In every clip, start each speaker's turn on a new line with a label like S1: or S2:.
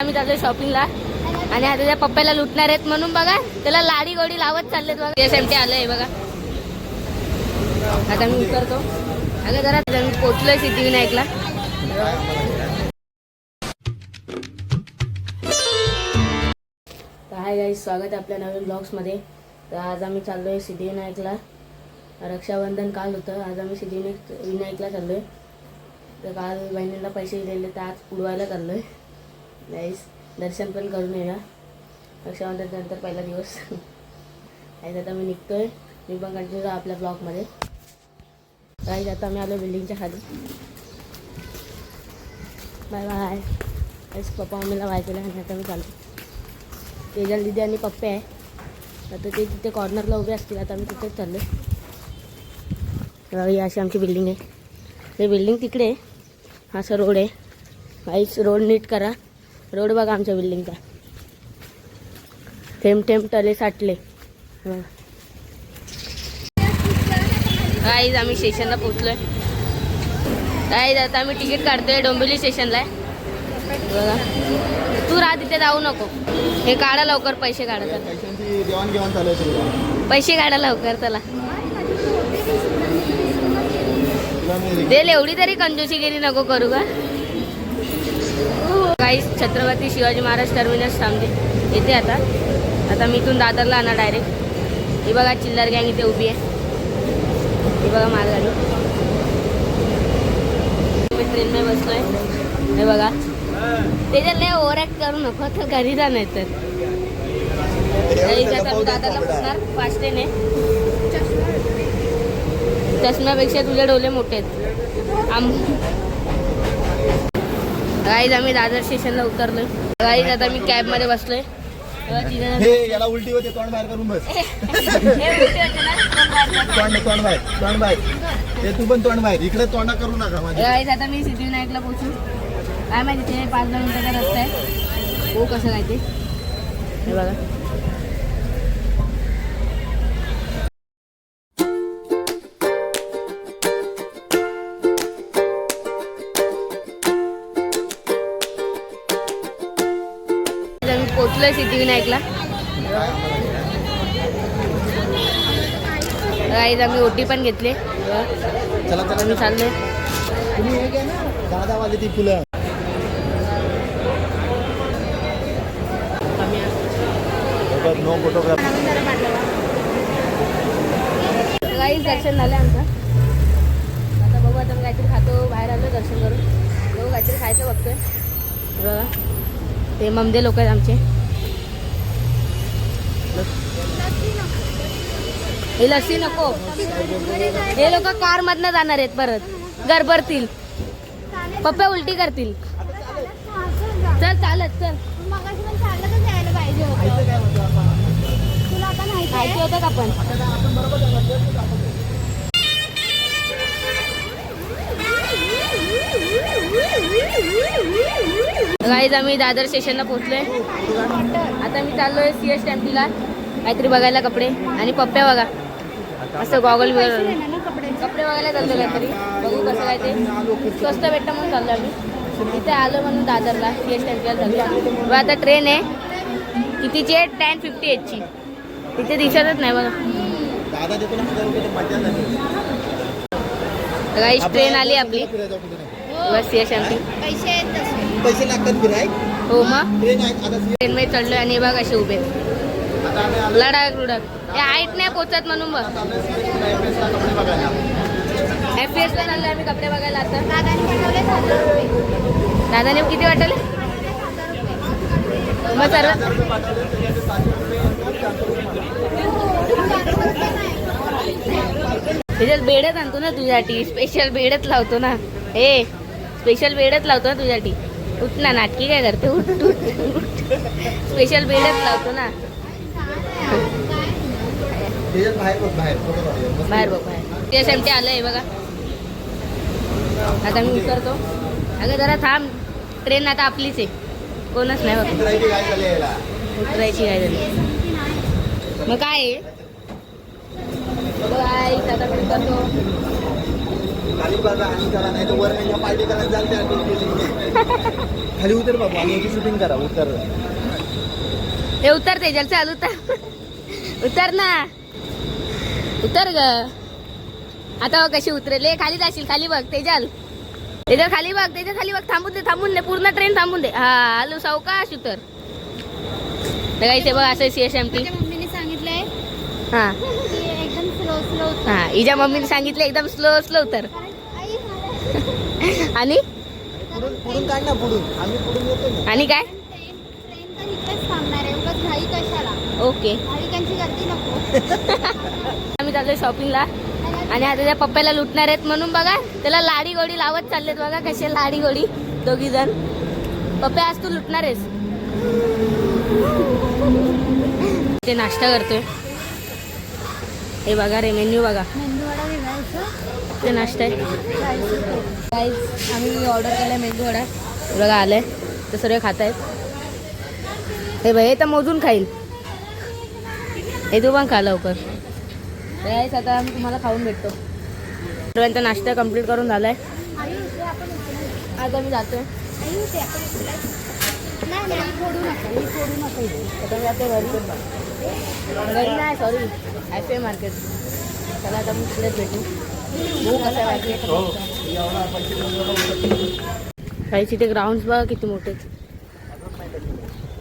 S1: आम्ही जातोय शॉपिंगला आणि आता त्या पप्प्याला लुटणार आहेत म्हणून बघा त्याला लाडी गोडी लावत चाललेत बघा. एस एम टी आलंय बघा. आता मी उतरतो अगं जरा मी पोचलोय सिद्धिविनायकला तर हाय स्वागत आहे आपल्या नवीन ब्लॉग्समध्ये तर आज आम्ही चाललोय सिद्धिविनायकला रक्षाबंधन काल होतं. आज आम्ही सिद्धिविनायक विनायकला चाललोय. तर काल बहिणीला पैसे दिलेले तर आज उडवायला चाललोय. आहे गाईस दर्शन पण करून येणार. रक्षाबंधन नंतर पहिला दिवस. गाईज आता मी निघतोय. मी पण कंटिन्यू राहा आपल्या ब्लॉगमध्ये गाईज आता मी आलो बिल्डिंगच्या खाली. बाय बाय गाईस पप्पा मम्मीला बाय केलं आणि आता मी चालतो तेजल दिदी आणि पप्पे आहे. आता ते तिथे कॉर्नरला उभे असतील. आता मी तिथेच चाललो ही अशी आमची बिल्डिंग आहे. हे बिल्डिंग तिकडे आहे. हा असं रोड आहे. काहीच रोड नीट करा. रोड बघा आमच्या बिल्डिंगचा. थेंब थेंब टले साठले. काहीच आम्ही स्टेशनला पोचलोय काय आता आम्ही तिकीट काढतोय डोंबिवली स्टेशनला बघा. तू राहा तिथे जाऊ नको. हे काढा लवकर पैसे काढा पैसे काढा लवकर त्याला
S2: तुला
S1: एवढी तरी कंजूसीगिरी नको करू का? काही छत्रपती शिवाजी महाराज टर्मिनस थांबते येते आता. आता मी इथून दादरला आणा डायरेक्ट ही बघा चिल्लर गँग इथे उभी आहे. ही बघा मालगाडी. मी ट्रेनमध्ये बसलोय. हे बघा. त्याच्यात लय ओव्हर ॲक्ट करू नको तर घरी जा नाही तर दादरला पोचणार फास्ट ट्रेन आहे चष्म्यापेक्षा तुझे डोले मोठे आहेत. आम गाईज आम्ही दादर स्टेशनला उतरलोय. गाईज आता मी कॅबमध्ये बसलोय. तेव्हा तिघं
S2: हे याला उलटी होते तोंड बाहेर करून बस? तोंड तोंड बाहेर तोंड बाहेर. तू पण तोंड बाहेर. इकडे तोंडा करू नका
S1: गाईज आता मी सिद्धिविनायकला पोचू काय माहिती ते पाच दहा मिनिटाचा रस्ता आहे. हो कसं काय ते. हे बघा. पोचलोय सिद्धिविनायकला. गाईज आम्ही ओटी पण घेतली. बघा.
S2: चला चला.
S1: आम्ही चाललोय
S2: दहा वाले ती फुलं. नो फोटोग्राफ
S1: काही दर्शन झालं आमचं. आता बघू आता मी काहीतरी खातो बाहेर आलो दर्शन करून. बघू काहीतरी खायचं बघतोय. बघा. ते ममदे लोक आहेत आमचे. हे लस्सी नको. हे लोक कार मधनं जाणार आहेत परत. गरबरतील पप्पा उलटी करतील. चल चालत चल. खायचं होतं का पण? गाईज आम्ही दादर स्टेशनला पोहोचलोय. आता मी चाललोय सी एस टेम्पीला काहीतरी बघायला कपडे आणि पप्प्या बघा. असं गॉगल बिगल. कपडे बघायला चाललो काहीतरी. बघू कसं काय ते. स्वस्त भेटतं म्हणून चाललो आम्ही. तिथे आलो म्हणून दादरला. सी एस चाललो आता ट्रेन आहे. कितीची आहे? टेन फिफ्टी एटची तिथे दिसतच नाही बघा. गाईज ट्रेन आली आपली. बस सी एस टेम्पी
S2: पैसे लागतात
S1: हो मग? ट्रेनमध्ये चढलोय आणि बघ असे उभे. लडाक रुडक हे हाईट नाही पोचत म्हणून बघ.
S2: कपडे बघायला
S1: एफ पी एस ला चाललो आम्ही कपडे बघायला आता. दादाने किती वाटले? मग सर्व त्याच्यात बेडच आणतो ना तुझ्यासाठी. स्पेशल बेडच लावतो ना. ए स्पेशल बेडच लावतो ना तुझ्यासाठी. उठ ना नाटकी काय करते? उठ उठ. स्पेशल बेडच लावतो ना.
S2: बाहेर बघ बाहेर
S1: ते एम टी आलंय बघा. आता मी उतरतो. अगं जरा थांब. ट्रेन आता आपलीच आहे. कोणच नाही बघ
S2: उतरायची
S1: काय झाली मग काय आता मी
S2: खाली बघा आणि करा नाही तर वर नाही पार्टी करायला जाल त्या खाली उतर बाबू आणि याची शूटिंग करा उतर.
S1: हे उतर तेजल चाल उतर. उतर ना. उतर ग. आता बघ कशी उतरेल. ए, खाली जाशील खाली बघ तेजल. तेजल खाली बघ तेजल खाली बघ थांबून दे थांबून दे पूर्ण ट्रेन थांबून दे. हा आलो सावकाश उतर. तर काही ते बघ असं सी एस एम टी
S3: मम्मीने सांगितलंय
S1: हा.
S3: एकदम स्लो स्लो
S1: हा हिच्या मम्मीने सांगितलं एकदम स्लो स्लो उतर.
S3: मला
S1: आणि? आणि काय? ओके. आम्ही चाललोय शॉपिंगला आणि आता त्या पप्प्याला लुटणार आहेत म्हणून बघा त्याला लाडी गोडी लावत चाललेत बघा कसे लाडी गोडी दोघी जण. पप्प्या आज तू लुटणार आहेस. ते नाश्ता करतोय. हे बघा रे मेन्यू बघा. ते नाश्ता आहे. आम्ही ऑर्डर केलाय मेंदू वडा. बघा आलंय. ते सर्व खात आहेत हे हे तर मोजून खाईल. हे तू पण खा लवकर. तर आता आम्ही तुम्हाला खाऊन भेटतो. सर्वांचा नाश्ता कंप्लीट करून झालाय आता मी जातोय.
S3: आई नाही
S1: आता मी घरी घरी नाही सॉरी मार्केट चला आता मी तिकडेच भेटू. भूक कसं काही तिथे ग्राउंड बघा किती मोठे.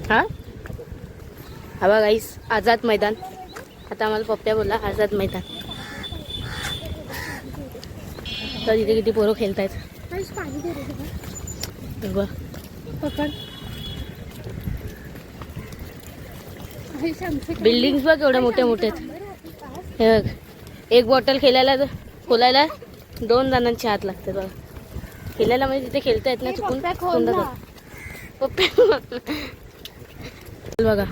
S1: हा? हा बघा आझाद मैदान. आता आम्हाला पप्प्या बोलला आझाद मैदान. तर तिथे किती पोरं
S3: जरा.
S1: हे बघ. बिल्डिंग्स बघ एवढ्या मोठ्या मोठ्या आहेत. हे बघ. एक बॉटल खेळायला खोलायला दोन जणांचे हात लागतात बघा. खेळायला म्हणजे तिथे खेळता येत चुकून
S3: ना.
S1: तो. पप्प्या बघा.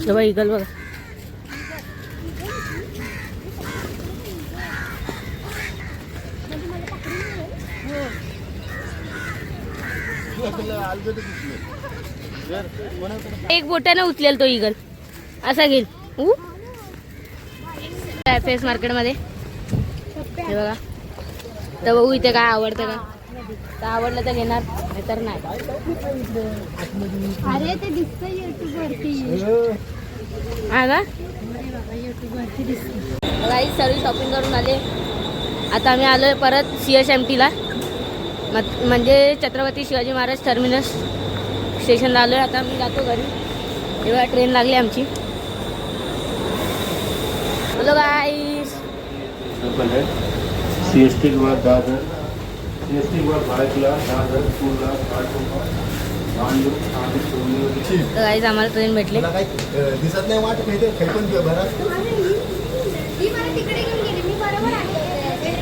S1: हे बघा इगल बघा. एक बोटाने उचलेल तो इगल. असा घेईल. फेस एफ एस मार्केटमध्ये हे बघा. तर बघू इथे काय आवडतं का. तर आवडलं तर घेणार. नाहीतर नाही.
S3: अरे ते दिसतंय युट्यूब वरती
S1: हा ना? सर्व शॉपिंग करून आले. आता आम्ही आलोय परत सी एस एम टीला म्हणजे छत्रपती शिवाजी महाराज टर्मिनस स्टेशनला आलोय. आता मी जातो घरी. तेव्हा ट्रेन लागली आमची. बोलो गाईस
S4: सी एस टी
S1: तर गाईज आम्हाला ट्रेन भेटले.
S2: दिसत नाही वाट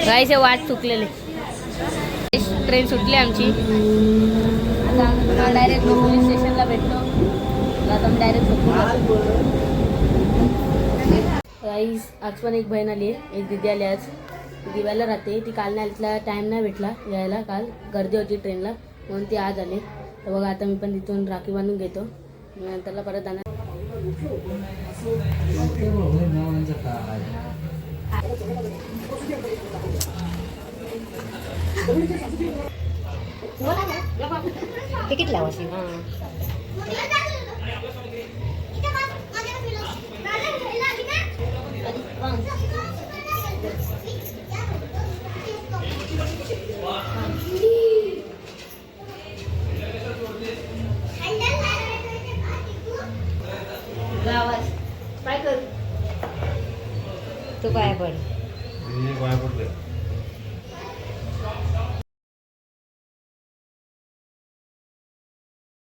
S1: गाईचे वाट चुकलेले ट्रेन सुटली आमची. आता डायरेक्ट पोलीस स्टेशनला भेटलो. आता आम्ही डायरेक्ट गाईज आज पण एक बहीण आली आहे. एक दिदी आली आज. दिव्याला राहते. ती काल नाही आली टाईम नाही भेटला यायला काल. गर्दी होती ट्रेनला म्हणून ती आज आली. तर बघा आता मी पण तिथून राखी बांधून घेतो. मी नंतरला परत जाणार तिकीट लावाशी हां. तू काय पड